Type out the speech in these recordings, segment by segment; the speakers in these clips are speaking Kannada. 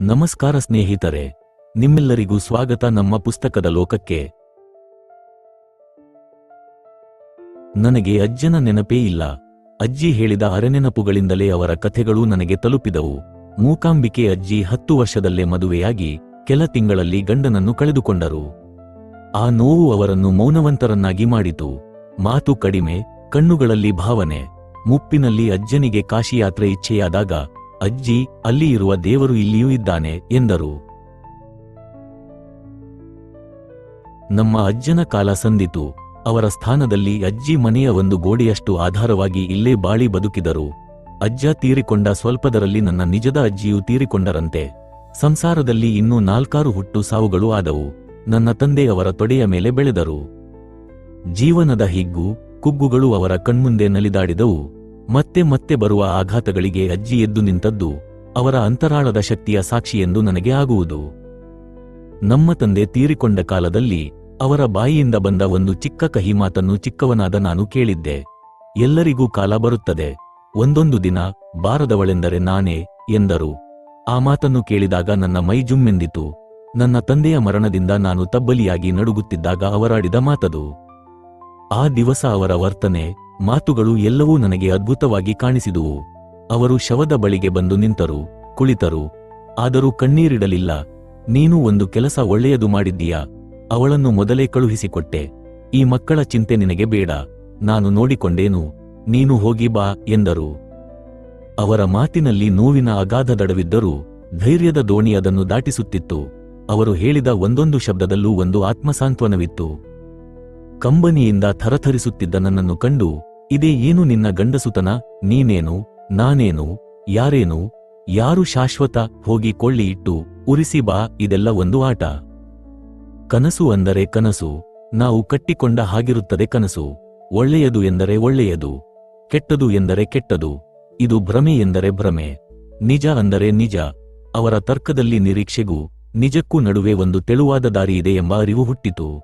ನಮಸ್ಕಾರ ಸ್ನೇಹಿತರೆ, ನಿಮ್ಮೆಲ್ಲರಿಗೂ ಸ್ವಾಗತ ನಮ್ಮ ಪುಸ್ತಕದ ಲೋಕಕ್ಕೆ. ನನಗೆ ಅಜ್ಜನ ನೆನಪೇ ಇಲ್ಲ. ಅಜ್ಜಿ ಹೇಳಿದ ಅರೆನೆನಪುಗಳಿಂದಲೇ ಅವರ ಕಥೆಗಳು ನನಗೆ ತಲುಪಿದವು. ಮೂಕಾಂಬಿಕೆ ಅಜ್ಜಿ ಹತ್ತು ವರ್ಷದಲ್ಲೇ ಮದುವೆಯಾಗಿ ಕೆಲ ತಿಂಗಳಲ್ಲಿ ಗಂಡನನ್ನು ಕಳೆದುಕೊಂಡರು. ಆ ನೋವು ಅವರನ್ನು ಮೌನವಂತರನ್ನಾಗಿ ಮಾಡಿತು. ಮಾತು ಕಡಿಮೆ, ಕಣ್ಣುಗಳಲ್ಲಿ ಭಾವನೆ. ಮುಪ್ಪಿನಲ್ಲಿ ಅಜ್ಜನಿಗೆ ಕಾಶಿಯಾತ್ರೆ ಇಚ್ಛೆಯಾದಾಗ ಅಜ್ಜಿ, ಅಲ್ಲಿ ಇರುವ ದೇವರು ಇಲ್ಲಿಯೂ ಇದ್ದಾನೆ ಎಂದರು. ನಮ್ಮ ಅಜ್ಜನ ಕಾಲ ಸಂದಿತು. ಅವರ ಸ್ಥಾನದಲ್ಲಿ ಅಜ್ಜಿ ಮನೆಯ ಒಂದು ಗೋಡೆಯಷ್ಟು ಆಧಾರವಾಗಿ ಇಲ್ಲೇ ಬಾಳಿ ಬದುಕಿದರು. ಅಜ್ಜ ತೀರಿಕೊಂಡ ಸ್ವಲ್ಪದರಲ್ಲಿ ನನ್ನ ನಿಜದ ಅಜ್ಜಿಯು ತೀರಿಕೊಂಡರಂತೆ. ಸಂಸಾರದಲ್ಲಿ ಇನ್ನೂ ನಾಲ್ಕಾರು ಹುಟ್ಟು ಸಾವುಗಳು ಆದವು. ನನ್ನ ತಂದೆ ಅವರ ತೊಡೆಯ ಮೇಲೆ ಬೆಳೆದರು. ಜೀವನದ ಹಿಗ್ಗು, ಕುಗ್ಗುಗಳು ಅವರ ಕಣ್ಮುಂದೆ ನಲಿದಾಡಿದವು. ಮತ್ತೆ ಮತ್ತೆ ಬರುವ ಆಘಾತಗಳಿಗೆ ಅಜ್ಜಿ ಎದ್ದು ನಿಂತದ್ದು ಅವರ ಅಂತರಾಳದ ಶಕ್ತಿಯ ಸಾಕ್ಷಿಯೆಂದು ನನಗೆ ಆಗುವುದು. ನಮ್ಮ ತಂದೆ ತೀರಿಕೊಂಡ ಕಾಲದಲ್ಲಿ ಅವರ ಬಾಯಿಯಿಂದ ಬಂದ ಒಂದು ಚಿಕ್ಕ ಕಹಿ ಮಾತನ್ನು ಚಿಕ್ಕವನಾದ ನಾನು ಕೇಳಿದ್ದೆ. ಎಲ್ಲರಿಗೂ ಕಾಲ ಬರುತ್ತದೆ. ಒಂದೊಂದು ದಿನ ಬಾರದವಳೆಂದರೆ ನಾನೇ ಎಂದರು. ಆ ಮಾತನ್ನು ಕೇಳಿದಾಗ ನನ್ನ ಮೈ ಜುಮ್ಮೆಂದಿತು. ನನ್ನ ತಂದೆಯ ಮರಣದಿಂದ ನಾನು ತಬ್ಬಲಿಯಾಗಿ ನಡುಗುತ್ತಿದ್ದಾಗ ಅವರಾಡಿದ ಮಾತದು. ಆ ದಿವಸ ಅವರ ವರ್ತನೆ ಮಾತುಗಳು ಎಲ್ಲವೂ ನನಗೆ ಅದ್ಭುತವಾಗಿ ಕಾಣಿಸಿದುವು. ಅವರು ಶವದ ಬಳಿಗೆ ಬಂದು ನಿಂತರು, ಕುಳಿತರು. ಆದರೂ ಕಣ್ಣೀರಿಡಲಿಲ್ಲ. ನೀನು ಒಂದು ಕೆಲಸ ಒಳ್ಳೆಯದು ಮಾಡಿದ್ದೀಯಾ. ಅವಳನ್ನು ಮೊದಲೇ ಕಳುಹಿಸಿಕೊಟ್ಟೆ. ಈ ಮಕ್ಕಳ ಚಿಂತೆ ನಿನಗೆ ಬೇಡ. ನಾನು ನೋಡಿಕೊಂಡೇನು. ನೀನು ಹೋಗಿ ಬಾ ಎಂದರು. ಅವರ ಮಾತಿನಲ್ಲಿ ನೋವಿನ ಅಗಾಧ ದಡವಿದ್ದರೂ ಧೈರ್ಯದ ದೋಣಿ ಅದನ್ನು ದಾಟಿಸುತ್ತಿತ್ತು. ಅವರು ಹೇಳಿದ ಒಂದೊಂದು ಶಬ್ದದಲ್ಲೂ ಒಂದು ಆತ್ಮಸಾಂತ್ವನವಿತ್ತು. ಕಂಬನಿಯಿಂದ ಥರಥರಿಸುತ್ತಿದ್ದ ನನ್ನನ್ನು ಕಂಡು ಇದೇ ಏನು ನಿನ್ನ ಗಂಡಸುತನ? ನೀನೇನು, ನಾನೇನು, ಯಾರೇನು, ಯಾರು ಶಾಶ್ವತ? ಹೋಗಿ ಕೊಳ್ಳಿ ಇಟ್ಟು ಉರಿಸಿ ಬಾ, ಇದೆಲ್ಲ ಒಂದು ಆಟ. ಕನಸು ಅಂದರೆ ಕನಸು. ನಾವು ಕಟ್ಟಿಕೊಂಡ ಹಾಗಿರುತ್ತದೆ ಕನಸು. ಒಳ್ಳೆಯದು ಎಂದರೆ ಒಳ್ಳೆಯದು. ಕೆಟ್ಟದು ಎಂದರೆ ಕೆಟ್ಟದು. ಇದು ಭ್ರಮೆ ಎಂದರೆ ಭ್ರಮೆ. ನಿಜ ಅಂದರೆ ನಿಜ. ಅವರ ತರ್ಕದಲ್ಲಿ ನಿರೀಕ್ಷೆಗೂ, ನಿಜಕ್ಕೂ ನಡುವೆ ಒಂದು ತೆಳುವಾದ ದಾರಿಯಿದೆ ಎಂಬ ಅರಿವು ಹುಟ್ಟಿತು.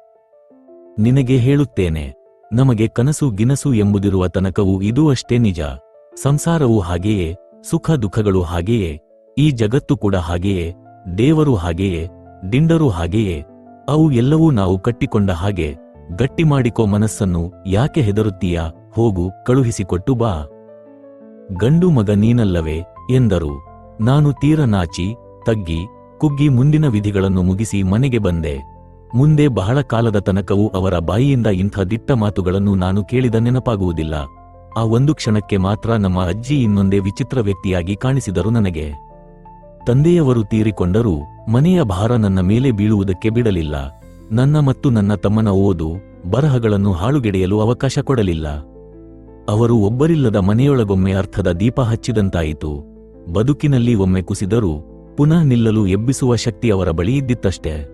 ನಿನಗೆ ಹೇಳುತ್ತೇನೆ. ನಮಗೆ ಕನಸು ಗಿನಸು ಎಂಬುದಿರುವ ತನಕವೂ ಇದು ಅಷ್ಟೇ ನಿಜ. ಸಂಸಾರವು ಹಾಗೆಯೇ, ಸುಖ ದುಃಖಗಳು ಹಾಗೆಯೇ, ಈ ಜಗತ್ತು ಕೂಡ ಹಾಗೆಯೇ, ದೇವರು ಹಾಗೆಯೇ, ದಿಂಡರು ಹಾಗೆಯೇ, ಅವು ಎಲ್ಲವೂ ನಾವು ಕಟ್ಟಿಕೊಂಡ ಹಾಗೆ, ಗಟ್ಟಿ ಮಾಡಿಕೋ ಮನಸ್ಸನ್ನು ಯಾಕೆ ಹೆದರುತ್ತೀಯ, ಹೋಗು, ಕಳುಹಿಸಿಕೊಟ್ಟು ಬಾ. ಗಂಡು ಮಗ ನೀನಲ್ಲವೇ, ಎಂದರು. ನಾನು ತೀರ ನಾಚಿ, ತಗ್ಗಿ, ಕುಗ್ಗಿ ಮುಂದಿನ ವಿಧಿಗಳನ್ನು ಮುಗಿಸಿ ಮನೆಗೆ ಬಂದೆ. ಮುಂದೆ ಬಹಳ ಕಾಲದ ತನಕವೂ ಅವರ ಬಾಯಿಯಿಂದ ಇಂಥ ದಿಟ್ಟ ಮಾತುಗಳನ್ನು ನಾನು ಕೇಳಿದ ನೆನಪಾಗುವುದಿಲ್ಲ. ಆ ಒಂದು ಕ್ಷಣಕ್ಕೆ ಮಾತ್ರ ನಮ್ಮ ಅಜ್ಜಿ ಇನ್ನೊಂದೇ ವಿಚಿತ್ರ ವ್ಯಕ್ತಿಯಾಗಿ ಕಾಣಿಸಿದರು ನನಗೆ. ತಂದೆಯವರು ತೀರಿಕೊಂಡರೂ ಮನೆಯ ಭಾರ ನನ್ನ ಮೇಲೆ ಬೀಳುವುದಕ್ಕೆ ಬಿಡಲಿಲ್ಲ. ನನ್ನ ಮತ್ತು ನನ್ನ ತಮ್ಮನ ಓದು, ಬರಹಗಳನ್ನು ಹಾಳುಗೆಡೆಯಲು ಅವಕಾಶ ಕೊಡಲಿಲ್ಲ. ಅವರು ಒಬ್ಬರಿಲ್ಲದ ಮನೆಯೊಳಗೊಮ್ಮೆ ಅರ್ಥದ ದೀಪ ಹಚ್ಚಿದಂತಾಯಿತು. ಬದುಕಿನಲ್ಲಿ ಒಮ್ಮೆ ಕುಸಿದರೂ, ಪುನಃ ನಿಲ್ಲಲು ಎಬ್ಬಿಸುವ ಶಕ್ತಿ ಅವರ ಬಳಿ ಇದ್ದಿತ್ತಷ್ಟೇ.